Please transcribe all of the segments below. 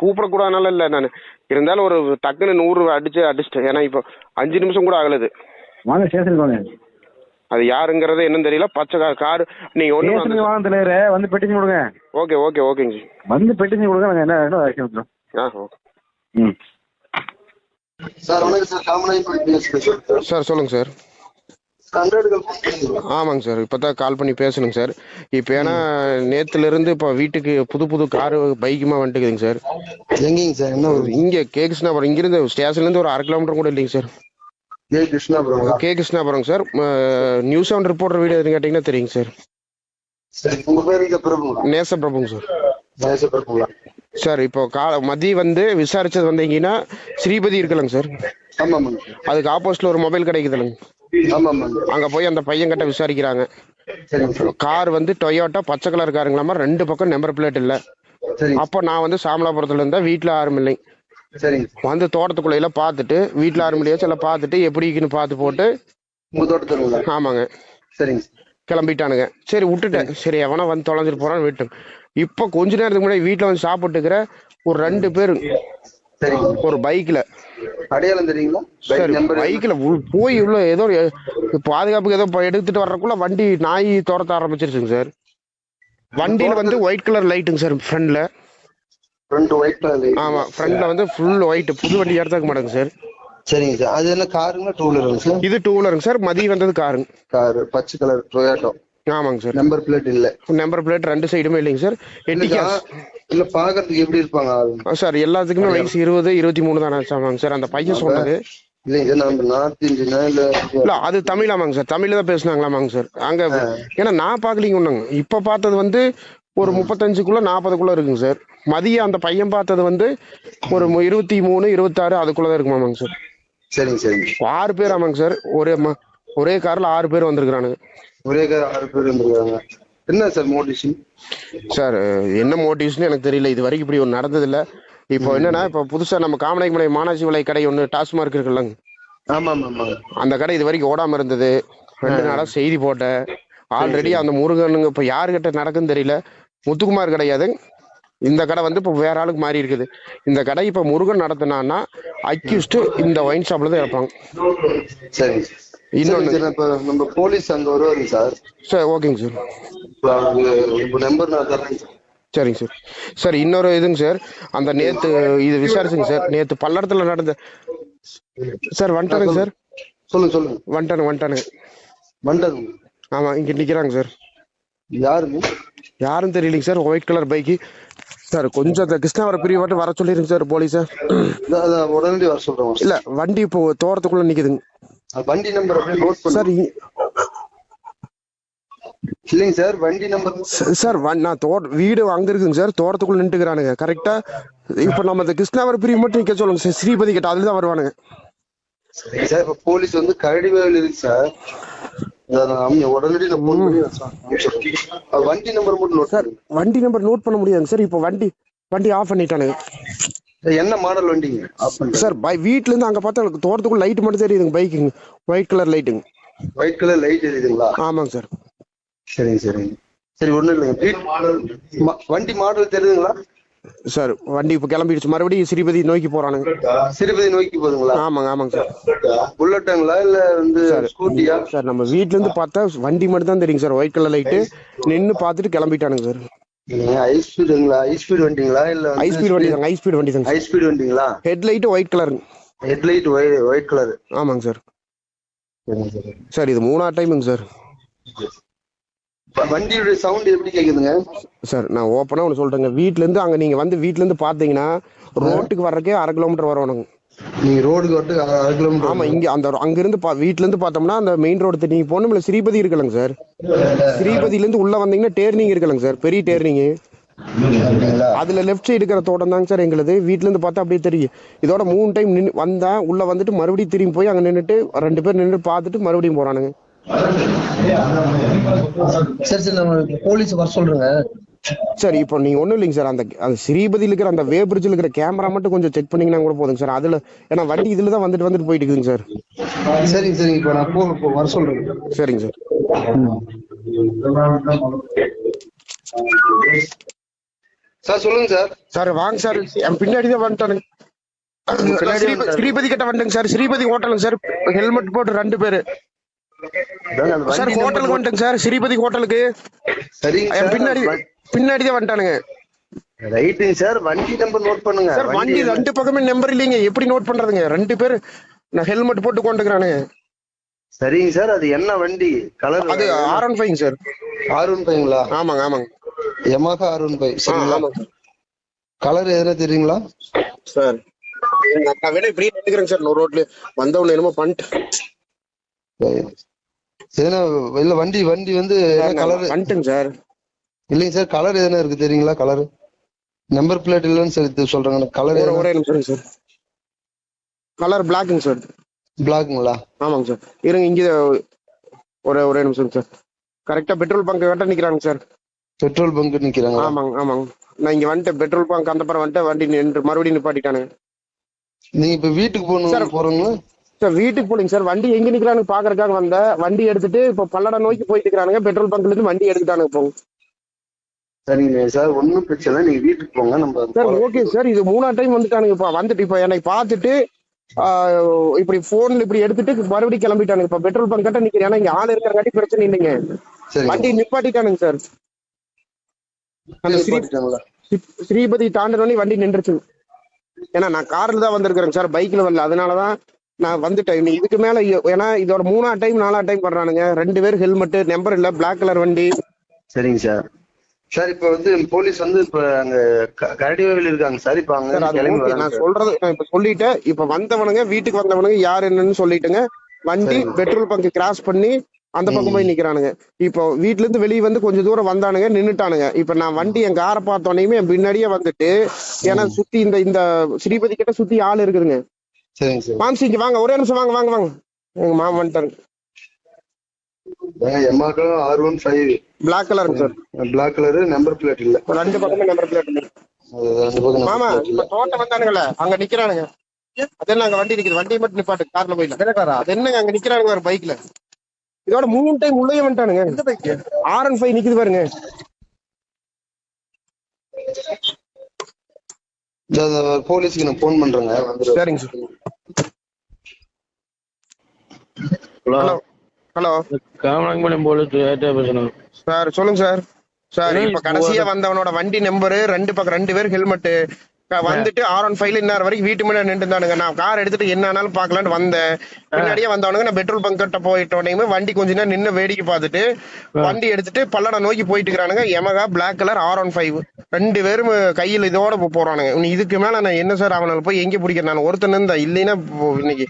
கூப்பிடக்கூடாதுனால இல்லை நான். இருந்தாலும் ஒரு டக்குன்னு நூறு அடிச்சு அடிச்சிட்டேன். ஏன்னா இப்போ அஞ்சு நிமிஷம் கூட ஆகலது. வாங்க ஸ்டேஷனுக்கு வாங்க. அது யாருங்கிறது என்னன்னு தெரியல. பச்சை கார் கார் நீங்கள் ஸ்டேஷனுக்கு ஒன்று வாங்க தலைவரே. வந்து பெட்டிஷன் கொடுங்க. ஓகே ஓகே ஓகேங்க ஜி. வந்து பெட்டிஷன் கொடுங்க நாங்கள் என்ன ஆக்ஷன் எடுத்துறோம் ஆ ஓகே. ம். சார் வணக்கம் சார். சார் சொல்லுங்கள் சார். ஆமாங்க சார். இப்போ தான் கால் பண்ணி பேசணுங்க சார். இப்போ ஏன்னா நேற்றுலேருந்து இப்போ வீட்டுக்கு புது புது காரு பைக்குமா வந்துட்டுக்குதுங்க சார். எங்கேங்க சார்? என்ன இங்கே கே. கிருஷ்ணாபுரம். இங்கிருந்து ஸ்டேஷன்லேருந்து ஒரு அரை கிலோமீட்டர் கூட இல்லைங்க சார். ஜெய் கிருஷ்ணாபுரங்களா K. Krishnapuram sir. News seven reporter video எதுன்னு கேட்டிங்கன்னா தெரியுங்க சார். நேச பிரபுங்க சார் நேச பிரபுங்களா? சார். இப்போ கா மதியம் வந்து விசாரிச்சது வந்தீங்கன்னா ஸ்ரீபதி இருக்கலங்க சார். அதுக்கு ஆப்போசிட்ல ஒரு மொபைல் கிடைக்குதுலங்க. அங்க போய் அந்த பையன் கிட்ட விசாரிக்கிறாங்க. கார் வந்து டொயோட்டா பச்சை கலர் காருங்களாமா ரெண்டு பக்கம் நம்பர் பிளேட் இல்ல. அப்போ நான் வந்து சாமலாபுரத்துல இருந்தா வீட்டுல யாரும் இல்லை. வந்து தோட்டத்துக்குள்ள எல்லாம் பார்த்துட்டு வீட்டுல யாரும் இல்லையா சில பார்த்துட்டு எப்படி இருக்குன்னு பார்த்து போட்டு ஆமாங்க. சரிங்க கிளம்பிட்டானுங்க. சரி விட்டுட்டேன். சரி. எவனா வந்து தொலைஞ்சிட்டு போறான்னு விட்டேன் இப்போ கொஞ்ச நேரத்துக்கு முன்னாடி வீட்டுல வந்து சாப்பிட்டுக்கிற ஒரு ரெண்டு பேர். சரிங்க ஒரு பைக்ல அடையாளம் தெரியுங்களா? பைக்ல போய் உள்ள ஏதோ பாதுகாப்புக்கு ஏதோ எடுத்துட்டு வர்றதுக்குள்ள வண்டி நாய் துரத்த ஆரம்பிச்சிருச்சுங்க சார். வண்டியில வந்து ஒயிட் கலர் லைட்டுங்க சார் ஃப்ரண்ட்ல ரெண்டு ஒயிட் கலர் ஆமா ஃப்ரண்ட்ல வந்து ஃபுல் ஒயிட் புது வண்டி எடுத்தாக்க மாட்டேங்க சார். சரிங்க சார். அது என்ன காருங்களா டூ வீலருங்க சார்? இது டூ வீலருங்க சார் மதியம் வந்தது காருங்க காரு பச்சை கலர் டொயாட்டோ ஆமாங்க சார். நம்பர் பிளேட் இல்ல. நம்பர் பிளேட் ரெண்டு சைடுமே இல்லைங்க சார். இல்ல இல்ல பாக்குறதுக்கு எப்படி இருப்பாங்க சார் எல்லாத்துக்குமே வயசு இருபது இருபத்தி மூணு தானே ஆமாங்க சார் அந்த பையன் சொன்னது இல்லைங்க சார் நம்ம நார்த் இந்தியனா இல்ல இல்ல அது தமிழ் ஆமாங்க சார் தமிழ்ல தான் பேசுனாங்களாமாங்க சார். அங்க ஏன்னா நான் பாக்கலீங்க ஒண்ணுங்க. இப்ப பார்த்தது வந்து ஒரு முப்பத்தஞ்சுக்குள்ள நாற்பதுக்குள்ள இருக்குங்க சார். மதியம் அந்த பையன் பார்த்தது வந்து ஒரு இருபத்தி மூணு இருபத்தாறு அதுக்குள்ள தான் இருக்குமாமாங்க சார். சரிங்க சரிங்க. ஆறு பேர் ஆமாங்க சார் ஒரே ஒரே கார்ல ஆறு பேர் வந்திருக்கிறானுங்க. ஒரே கார் ஆறு பேர் இருந்திருக்காங்க என்ன சார் மோட்டிவேஷன் சார் என்ன மோட்டிவ்ஸ்னு எனக்கு தெரியல. இது வரைக்கும் இப்படி ஒன்று நடந்ததில்ல. இப்போ என்னன்னா இப்போ புதுசா நம்ம காமநாயக்கமலை மானாட்சி விலை கடை ஒன்று டாஸ்மார்க் இருக்குல்லங்க. ஆமா ஆமா ஆமாங்க அந்த கடை இது வரைக்கும் ஓடாம இருந்தது. ரெண்டு நாளா செய்தி போட்டேன். ஆல்ரெடி அந்த முருகனுங்க இப்ப யாருகிட்ட நடக்குன்னு தெரியல. முத்துக்குமார் கிடையாது. இந்த கடை வந்து இப்போ வேற ஆளுக்கு மாறி இருக்குது. இந்த கடை இப்ப முருகன் நடத்தினான்னா அக்யூஸ்ட் இந்த ஒயின் ஷாப்ல தான் இருப்பாங்க. சார். நம்ம போலீஸ் அங்க வருவாருங்க சார். சார் ஓகேங்க சார். நம்பர் நான் தரேன் சரிங்க சார். சார் இன்னொரு இதுங்க சார். அந்த நேத்து இது விசாரிச்சுங்க சார். நேத்து பல்லடத்துல நடந்த சார் வந்துட்டானுங்க சார். சொல்லுங்க சொல்லுங்க. வந்துட்டானு வந்துட்டானுங்க மண்டல் ஆமா இங்க நிக்கிறாங்க சார். யாருங்க? யாரும் தெரியலைங்க sir. White colour bike. Sir கொஞ்சம் அந்த கிருஷ்ணாவரம் பிரிவு மட்டும் வர சொல்லிருங்க சார் போலீஸை. உடனடி வர சொல்றேன் இல்ல வண்டி இப்போ தோட்டத்துக்குள்ள நிக்குதுங்க. வண்டி நம்பர் சார் இல்லைங்க சார் வண்டி நம்பர் சார் நான் தோட்ட வீடு அங்க இருக்குங்க சார் தோட்டத்துக்குள்ள நின்றுக்கிறானுங்க கரெக்டா இப்போ நம்ம இந்த கிருஷ்ணாவரம் பிரிவு மட்டும் நிக்க சொல்லுங்க சார் ஸ்ரீபதி கிட்ட அதுல தான் வருவானுங்க சார் இப்ப போலீஸ் வந்து கரடி வேலையில் இருக்கு சார். வண்டி நம்பர் மட்டும் நோட் சார் வண்டி நம்பர் நோட் பண்ண முடியாதுங்க சார். இப்போ வண்டி வண்டி ஆஃப் பண்ணிட்டானுங்க. என்ன மாடல் வண்டிங்க? சார் பை வீட்ல இருந்து அங்க பார்த்தா எனக்கு தோட்டத்துக்குள்ள லைட் மட்டும் தெரியுதுங்க பைக்குங்க ஒயிட் கலர் லைட்டுங்க ஒயிட் கலர் லைட் எரியுதுங்களா ஆமாங்க சார். சரிங்க சரிங்க. சரி ஒண்ணும் இல்லைங்க. வண்டி மாடல் தெரியுதுங்களா? சார் வண்டி இப்போ கிளம்பிடுச்சு. மறுபடியும் ஸ்ரீபதி நோக்கி போறானுங்க. சிறுபதி நோக்கி போகுதுங்களா ஆமாங்க ஆமாங்க சார். புல்லட்டுங்களா இல்ல வந்து ஸ்கூட்டியா சார் நம்ம வீட்ல இருந்து பார்த்தா வண்டி மட்டும் தான் தெரியுங்க சார். ஒயிட் கலர் லைட்டு நின்னு பார்த்துட்டு கிளம்பிட்டானுங்க சார். ஹை ஸ்பீடுங்களா ஹை ஸ்பீடு வண்டிங்களா? இல்ல ஹை ஸ்பீட் வண்டி ஹை ஸ்பீட் வண்டி தாங்க ஹை ஸ்பீடு வண்டிங்களா? ஹெட் லைட்டு ஒயிட் கலருங்க ஹெட்லைட் ஒயிட் கலர் ஆமாங்க சார். சரி. இது மூணாவது டைமுங்க சார். வண்டியோட சவுண்ட் எப்படி கேக்குதுங்க? சார் நான் ஓப்பனாக ஒன்று சொல்கிறேங்க வீட்டிலேருந்து அங்கே நீங்கள் வந்து வீட்டிலேருந்து பார்த்தீங்கன்னா ரோட்டுக்கு வர்றக்கே அரை கிலோமீட்டர் வரணுங்க நீங்க ரோடுக்கு வரட்டு அரை கிலோமீட்டர் ஆமாம் இங்கே அந்த அங்கேருந்து பா வீட்டிலேருந்து பார்த்தோம்னா அந்த மெயின் ரோடு நீங்கள் போகணும்ல ஸ்ரீபதி இருக்கலங்க சார். ஸ்ரீபதியிலேருந்து உள்ளே வந்தீங்கன்னா டேர்னிங் இருக்கலங்க சார் பெரிய அப்படிங்களா அதில் லெஃப்ட் சைடு இருக்கிற தோட்டம் தாங்க சார் எங்களுது. வீட்டிலேருந்து பார்த்தா அப்படியே தெரியும். இதோட மூணு டைம் நின்று வந்தேன் உள்ளே வந்துட்டு மறுபடியும் திரும்பி போய் அங்கே நின்றுட்டு ரெண்டு பேர் நின்று பார்த்துட்டு மறுபடியும் போகிறானுங்க சரி சரி நம்ம போலீஸ் வர சொல்றேங்க சார் இப்போ நீங்க ஒண்ணும் இல்லைங்க சார். அந்த அந்த ஸ்ரீபதியில் இருக்கிற அந்த வே பிரிட்ஜில் இருக்கிற கேமரா மட்டும் கொஞ்சம் செக் பண்ணீங்கன்னா கூட போதுங்க சார். அதுல ஏன்னா வண்டி இதுல தான் வந்துட்டு வந்துட்டு போயிட்டு இருக்குதுங்க சார். சரிங்க சரிங்க இப்போ நான் போ வர சொல்றேங்க சரிங்க சார். சார் சொல்லுங்க சார். சார் வாங்க சார். என் பின்னாடி தான் வந்துட்டானுங்க ஸ்ரீபதி கிட்ட வந்துங்க சார். ஸ்ரீபதி ஹோட்டலுங்க சார். ஹெல்மெட் போட்டு ரெண்டு பேரு. சார் ஹோட்டலுக்கு வந்துட்டேங்க சார் ஸ்ரீபதி ஹோட்டலுக்கு. சரிங்க என் சார் பின்னாடி பின்னாடி தான் வந்துட்டானுங்க. ரைட்டுங்க சார் வண்டி நம்பர் நோட் பண்ணுங்க சார் வண்டி ரெண்டு பக்கமே நம்பர் இல்லைங்க எப்படி நோட் பண்றதுங்க? ரெண்டு பேர் நான் ஹெல்மெட் போட்டு கொண்டுக்கிறானுங்க சரிங்க சார் அது என்ன வண்டி? கலர் அது R one five sir. R one ஃபைவ்ங்களா? ஆமாங்க ஆமாங்க. யமாஹா ஆர் ஒன் ஃபைவ் சரிங்களா? கலர் எதுனா தெரியுங்களா? சார் நான் வேணா இப்படியே நின்னுக்கிறேங்க சார் ரோட்ல வந்தவன என்னமோ பண்ணிட்டு எதுனா இல்ல வண்டி வண்டி வந்து கலர் வந்துட்டுங்க சார். இல்லைங்க சார் கலர் எதுனா இருக்கு தெரியுங்களா கலர் நம்பர் பிளேட் இல்லைன்னு சொல்லி சொல்றாங்க கலர் ஒரு நிமிஷம் சார். கலர் பிளாக்குங்க சார். பிளாக்குங்களா ஆமாங்க சார். இருங்க இங்கே ஒரே ஒரே நிமிஷம் சார். கரெக்டா பெட்ரோல் பங்க் கிட்ட நிக்கிறாங்க சார். பெட்ரோல் பங்க் நிக்கிறாங்க ஆமாங்க ஆமாங்க. நான் இங்க வந்துட்டு பெட்ரோல் பங்க் அந்த பக்கம் வந்துட்டு வண்டி நின்று மறுபடியும் நிப்பாட்டிட்டானுங்க. நீங்க இப்ப வீட்டுக்கு போகணும் சார். போறீங்களா? சார் வீட்டுக்கு போலிங்க சார். வண்டி எங்க நிக்கிறானு பாக்குறதுக்காக வந்த. வண்டி எடுத்துட்டு இப்போ பல்லட நோக்கி போயிட்டு இருக்கிறானுங்க பெட்ரோல் பங்க்ல இருந்து வண்டி எடுத்துட்டானுங்க போங்க சரிங்க சார். ஒன்றும் பிரச்சனை இல்லை. நீங்க வீட்டுக்கு போங்க. நம்ம சார். Okay sir. இது மூணா டைம் வந்துட்டானுங்க இப்போ. வந்துட்டு இப்போ என்னை பார்த்துட்டு இப்படி போன்ல இப்படி எடுத்துட்டு மறுபடியும் கிளம்பிட்டானுங்க. இப்போ பெட்ரோல் பங்க் கிட்ட நிக்கிறேன். ஏன்னா இங்க ஆள் இருக்கிறங்காட்டி பிரச்சனை இல்லைங்க. வண்டி நிப்பாட்டிட்டானுங்க சார். அந்த ஸ்ரீபதி தாண்டனோடனே வண்டி நின்றுச்சு. ஏன்னா நான் கார்ல தான் வந்திருக்கிறேன் சார். பைக்ல வரல. அதனாலதான் நான் வந்துட்டேன். இதுக்கு மேல ஏன்னா இதோட மூணா டைம் நாலா டைம் பண்றானுங்க. ரெண்டு பேர் ஹெல்மெட் நம்பர் இல்ல பிளாக் கலர் வண்டி. சரிங்க சார். சார் இப்ப வந்து போலீஸ் வந்து இப்ப அங்க க- கரடிவேலில் இருக்காங்க சார். இப்ப அங்க நான். சொல்றது நான் இப்ப சொல்லிட்டேன். இப்ப வந்தவனுங்க வீட்டுக்கு வந்தவனுங்க யார் என்னன்னு சொல்லிட்டுங்க வண்டி. பெட்ரோல் பங்க் கிராஸ் பண்ணி அந்த பக்கம் போய் நிக்கிறானுங்க. இப்போ வீட்ல இருந்து வெளிய வந்து கொஞ்ச தூரம் வந்தானுங்க நின்னுட்டானுங்க. இப்ப நான் வண்டி என் காரை பார்த்தோன்னே என் பின்னாடியே வந்துட்டு ஏன்னா சுத்தி இந்த இந்த ஸ்ரீபதி கிட்ட சுத்தி ஆள் இருக்குதுங்க. சரிங்க சார். மாம்சி இங்க வாங்க ஒரே நிமிஷம் வாங்க வாங்க வாங்க. எங்க மாமா வந்துட்டாங்க எம்மாக்கள் ஆர் ஒன் ஃபைவ் பிளாக் கலருங்க sir black colour number plate இல்ல. ரெண்டு பக்கமே நம்பர் பிளேட் பக்கம் மாமா இப்ப இல்ல. தோட்டம் வந்தானுங்கல்ல அங்க நிக்கிறானுங்க. அது என்ன அங்க வண்டி நிக்குது? வண்டி மட்டும் நிப்பாட்டு கார்ல போயிடலாம் அது என்னங்க அங்க நிக்கிறானுங்க ஒரு பைக்ல இதோட மூணு டைம் உள்ளே வந்துட்டானுங்க. பைக் ஆர் அண்ட் ஃபைவ் நிக்குது பாருங்க. போலீஸ்க்கு நான் போன் பண்றேங்க வந்துரு சரிங்க sir hello. Hello. Kamarajapalayam police பேசணும்? சார் சொல்லுங்க சார். சார் இப்ப கடைசியா வந்தவனோட வண்டி நம்பரு ரெண்டு பக்கம் ரெண்டு பேர் ஹெல்மெட் வந்துட்டு ஆர் ஒன் ஃபைவ்ல இன்னொரு வரைக்கும் வீட்டு முன்னாடி நின்று இருந்தானுங்க. நான் கார் எடுத்துட்டு என்ன ஆனாலும் பாக்கலாம்னு வந்தேன். பின்னாடியே வந்தவனுங்க நான் பெட்ரோல் பங்க் கிட்ட போயிட்டோனையுமே வண்டி கொஞ்ச நேரம் நின்னு வேடிக்கை பார்த்துட்டு வண்டி எடுத்துட்டு பல்லடம் நோக்கி போயிட்டு இருக்கிறானுங்க. Yamaha black colour R one five ரெண்டு பேரும் கையில் இதோட போறானுங்க. இனி இதுக்கு மேல நான் என்ன சார் அவனால போய் எங்க பிடிக்கிறேன் நான் ஒருத்தன் இருந்தா இல்லைன்னா இன்னைக்கு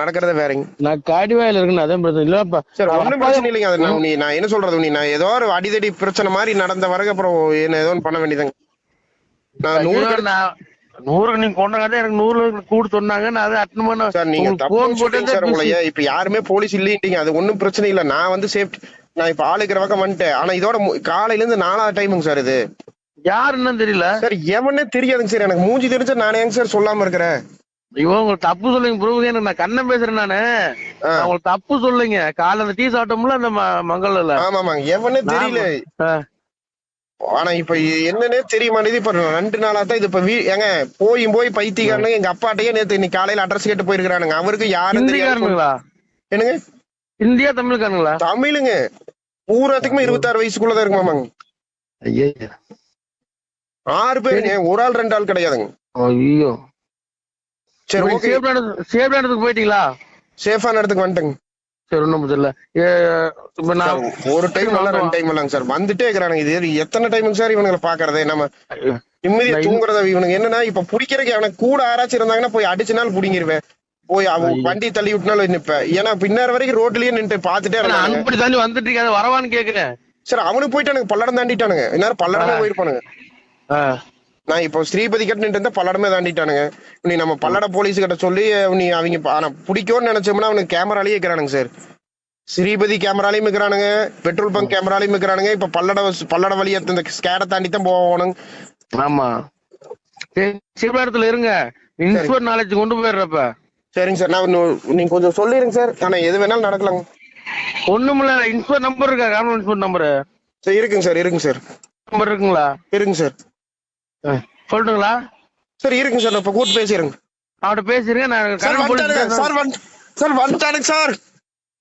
நடக்கிறதே வேறங்க. நான் காடிவாயில இருக்குன்னு அதான் பிரச்சனை. இல்லப்பா சார் ஒண்ணும் பிரச்சனை இல்லைங்க. அது நான் நீ நான் என்ன சொல்றது? நீ நான் ஏதோ ஒரு அடிதடி பிரச்சனை மாதிரி நடந்த வரைக்கும் அப்புறம் என்ன ஏதோ ஒண்ணு பண்ண வேண்டியதுங்க. நான் நூறு நூறு நீங்க கொண்டாங்க. எனக்கு நூறு கூடு சொன்னாங்க. நான் அதை அட்டன் பண்ண சார் நீங்க தப்பு போன் போட்டு இப்ப யாருமே போலீஸ் இல்லைன்றீங்க அது ஒண்ணும் பிரச்சனை இல்ல. நான் வந்து சேஃப்டி நான் இப்ப ஆளுக்கிற பக்கம் வந்துட்டேன். ஆனா இதோட காலையில இருந்து நாலாவது டைமுங்க சார் இது. யாருன்னு தெரியல. சார் எவனே தெரியாதுங்க சார் எனக்கு மூஞ்சி தெரிஞ்சா நானே ஏங்க சார் சொல்லாம இருக்கிறேன்? இவன் உங்களுக்கு தப்பு சொல்லுங்க ப்ரூவ் எனக்கு நான் கண்ணன் பேசுறேன் நானு. உங்களுக்கு தப்பு சொல்லுங்க. காலைல அந்த டீ சாப்பிட்டோம்ல அந்த ம- மங்கல்ல ஆமா ஆமாங்க எவனே தெரியல. ஆனா இப்ப என்னன்னே தெரிய மாட்டேங்குது. இப்ப ரெண்டு நாளா தான் இது இப்ப வீ ஏங்க போயும் போய் பைத்தியக்காரனுங்க. எங்க அப்பாட்டையே நேத்து இன்னைக்கு காலையில அட்ரஸ் கேட்டு போயிருக்கானுங்க அவருக்கு யாரும் தெரியாது என்னங்க? இந்தியா தமிழ்காரனுங்களா தமிழுங்க. பூராத்துக்குமே இருபத்தாறு வயசுக்குள்ளதான் இருக்கு மாமாங்க ஐயா ஆறு பேருங்க. ஒரு ஆள் ரெண்டு ஆள் கிடையாதுங்க. ஐயோ சரி ஓகே. சேஃப் சேஃப் இடத்துக்கு போயிட்டீங்களா? சேஃபான இடத்துக்கு வந்துட்டேங்க. சரி தெரியல ஏ, இப்ப நான் ஒரு டைம் இல்ல ரெண்டு டைம் இல்லங்க சார். வந்துட்டே இருக்கிறானுங்க. இது எத்தனை டைமுங்க சார் இவனுங்களை பாக்குறது நம்ம நிம்மதியா தூங்குறத இவனுங்க. என்னன்னா இப்ப பிடிக்கிறதுக்கு அவனுக்கு கூட யாராச்சும் இருந்தாங்கன்னா போய் அடிச்ச நாள் புடிங்கிருவேன். போய் அவன் வண்டி தள்ளி விட்டுனாலும் நிப்பேன் ஏன்னா பின்னார் வரைக்கும் ரோட்லயே நின்று பாத்துட்டே இருந்தாங்க அனுப்பி தாண்டி வந்துட்டு இருக்கேன் வரவான்னு கேக்குறேன். சார் அவனுக்கு போயிட்டானுங்க பல்லடம் தாண்டிட்டானுங்க. இந்நேரம் பல்லடமே போயிருப்பானுங்க. நான் இப்போ ஸ்ரீபதி கிட்ட நின்று இருந்தா பல்லடமே தாண்டிட்டானுங்க. நீ நம்ம பல்லட போலீஸ் கிட்ட சொல்லி நீ அவங்க ஆனா பிடிக்கும்னு நினைச்சோம்னா அவனுக்கு கேமராலேயே இருக்கிறானுங்க சார் ஸ்ரீபதி கேமராலையும் இருக்கிறானுங்க பெட்ரோல் பங்க் கேமராலையும் இருக்கிறானுங்க. இப்ப பல்லட பல்லட வழியா இந்த ஸ்கேடை தாண்டி தான் போகணும். ஆமா. சிவ இடத்துல இருங்க. இன்ஸ்போர்ட் நாலேஜ் கொண்டு போயிடுறப்ப. சரிங்க சார். நான் நீங்க கொஞ்சம் சொல்லிருங்க சார். ஆனா எது வேணாலும் நடக்கலாங்க. ஒண்ணுமில்ல இன்ஸ்போர்ட் நம்பர் இருக்கா? கவர்மெண்ட் இன்ஸ்போர்ட் நம்பரு சரி இருக்குங்க சார் இருக்குங்க சார். நம்பர் இருக்குங்களா? இருங்க சார். சொல்லட்டுங்களா? சார் இருங்க சார். நான் இப்ப கூட்டு பேசிடுங்க அவட்ட பேசிருங்க. நான் சார் வந்துட்டானுங்க. சார் வந்து சார் வந்துட்டானுங்க சார்.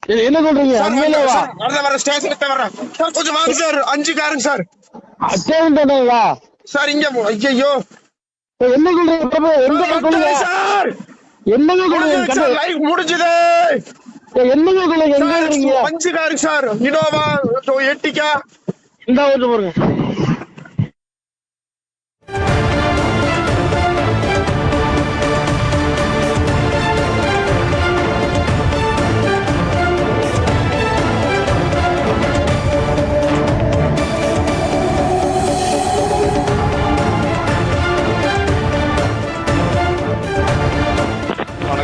என்ன சொல்றீங்க? வந்து- சார், வரல வர ஸ்டேஷனுக்கு வரேன் சார் கொஞ்சம் வாங்க சார். அஞ்சு காருங்க சார். அச்சேன் தானேங்களா சார் இங்க ஐயோ என்ன சொல்றீங்க? வந்துட்டாங்க சார். என்னங்க லைவ் முடிஞ்சது. என்னங்க சொல்லுங்க சார் அஞ்சு காருங்க சார் இனோவா எட்டிக்கா இந்த வந்து பாருங்க.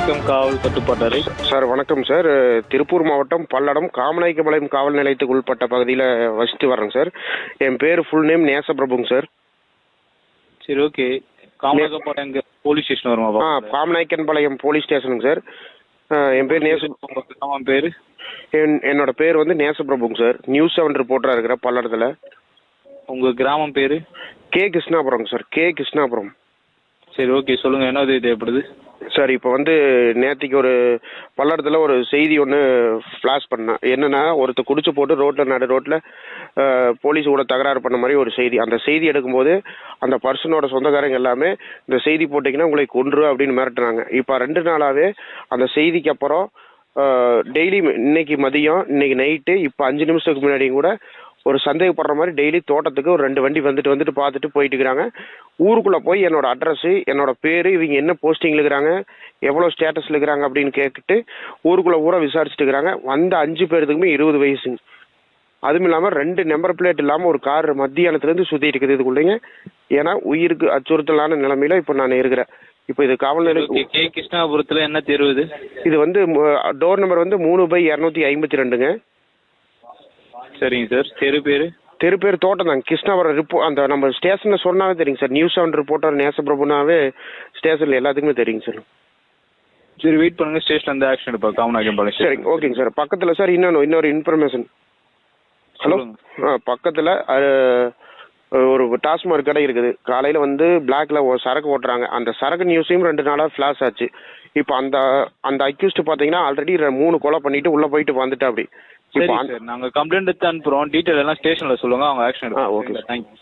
வணக்கம் காவல் கட்டுப்பாட்டறை சார் வணக்கம் சார். திருப்பூர் மாவட்டம் பல்லடம் காமநாயக்கபாளையம் காவல் நிலையத்துக்கு உட்பட்ட பகுதியில் வசித்து வர்றேங்க சார். என் பேர் ஃபுல் நேம் நேசப்பிரபுங்க சார். சரி ஓகே. எங்க போலீஸ் ஸ்டேஷன் வருமா ஆ? காமநாயக்கன்பாளையம் போலீஸ் ஸ்டேஷனுங்க சார். என் பேர் நேச உங்க கிராமம் பேரு? என் என்னோட பேர் வந்து நேசப்பிரபுங்க சார். நியூஸ் செவன் ரிப்போர்ட்டராக இருக்கிற பல்லடத்தில். உங்க கிராமம் பேரு? K Krishnapuram sir. K Krishnapuram. சரி ஓகே சொல்லுங்க என்ன உதவி தேவைப்படுது? சார் இப்போ வந்து நேற்றுக்கு ஒரு பல்லடத்தில் ஒரு செய்தி ஒன்று ஃப்ளாஷ் பண்ணேன் என்னென்னா ஒருத்தர் குடிச்சு போட்டு ரோட்டில் நடு ரோட்டில் போலீஸ் கூட தகராறு பண்ண மாதிரி ஒரு செய்தி. அந்த செய்தி எடுக்கும்போது அந்த பர்சனோட சொந்தக்காரங்க எல்லாமே இந்த செய்தி போட்டிங்கன்னா உங்களை கொன்று அப்படின்னு மிரட்டுறாங்க. இப்போ ரெண்டு நாளாகவே அந்த செய்திக்கு அப்புறம் டெய்லி இன்னைக்கு மதியம் இன்னைக்கு நைட்டு இப்போ அஞ்சு நிமிஷத்துக்கு முன்னாடியும் கூட ஒரு சந்தேகப்படுற மாதிரி டெய்லி தோட்டத்துக்கு ஒரு ரெண்டு வண்டி வந்துட்டு வந்துட்டு பார்த்துட்டு போயிட்டு இருக்கிறாங்க ஊருக்குள்ள போய் என்னோட அட்ரஸ் என்னோட பேரு இவங்க என்ன போஸ்டிங்ல இருக்கிறாங்க எவ்வளோ ஸ்டேட்டஸ்ல இருக்கிறாங்க அப்படின்னு கேட்டுட்டு ஊருக்குள்ள ஊரை விசாரிச்சுட்டு இருக்கிறாங்க. வந்த அஞ்சு பேருக்குமே இருபது வயசுங்க அதுவும் இல்லாமல் ரெண்டு நம்பர் பிளேட் இல்லாமல் ஒரு கார் மத்தியானத்துலேருந்து சுற்றிட்டு இருக்குது இதுக்குள்ளேங்க. ஏன்னா உயிருக்கு அச்சுறுத்தலான நிலைமையில இப்போ நான் இருக்கிறேன். இப்போ இது காவல் நிலையம் கே கிருஷ்ணாபுரத்துல என்ன தெரு இது? இது வந்து டோர் நம்பர் வந்து மூணு பை இரநூத்தி ஐம்பத்தி ரெண்டுங்க. சரிங்க சார். தெரு பேரு? தெரு பேர் தோட்டம் தாங்க. கிருஷ்ணாபுரம் ரிப்போ அந்த நம்ம ஸ்டேஷனில் சொன்னாவே தெரியுங்க சார். நியூஸ் செவன் ரிப்போர்ட்டர் நேசப்பிரபுனாவே ஸ்டேஷனில் எல்லாத்துக்குமே தெரியுங்க சார். சரி வெயிட் பண்ணுங்க. ஸ்டேஷன்ல இருந்து ஆக்ஷன் எடுப்பா காமராஜபாளையம் சரிங்க. ஓகேங்க சார். பக்கத்தில் சார் இன்னொன்று இன்னொரு இன்ஃபர்மேஷன் ஹலோ. ஆ பக்கத்தில் ஒரு டாஸ்மாக் கடை இருக்குது. காலையில் வந்து பிளாக்ல ஒரு சரக்கு ஓட்டுறாங்க. அந்த சரக்கு நியூஸையும் ரெண்டு நாளாக ஃப்ளாஷ் ஆச்சு. இப்போ அந்த அந்த அக்யூஸ்ட் பார்த்தீங்கன்னா ஆல்ரெடி மூணு கொலை பண்ணிட்டு உள்ளே போயிட்டு வந்துட்டா அப்படி சரி சார் நாங்க கம்ப்ளைண்ட் எடுத்து அனுப்புறோம். டீடைல் எல்லாம் ஸ்டேஷன்ல சொல்லுங்க அவங்க ஆக்ஷன் எடுப்பாங்க. ஓகே. தேங்க்யூ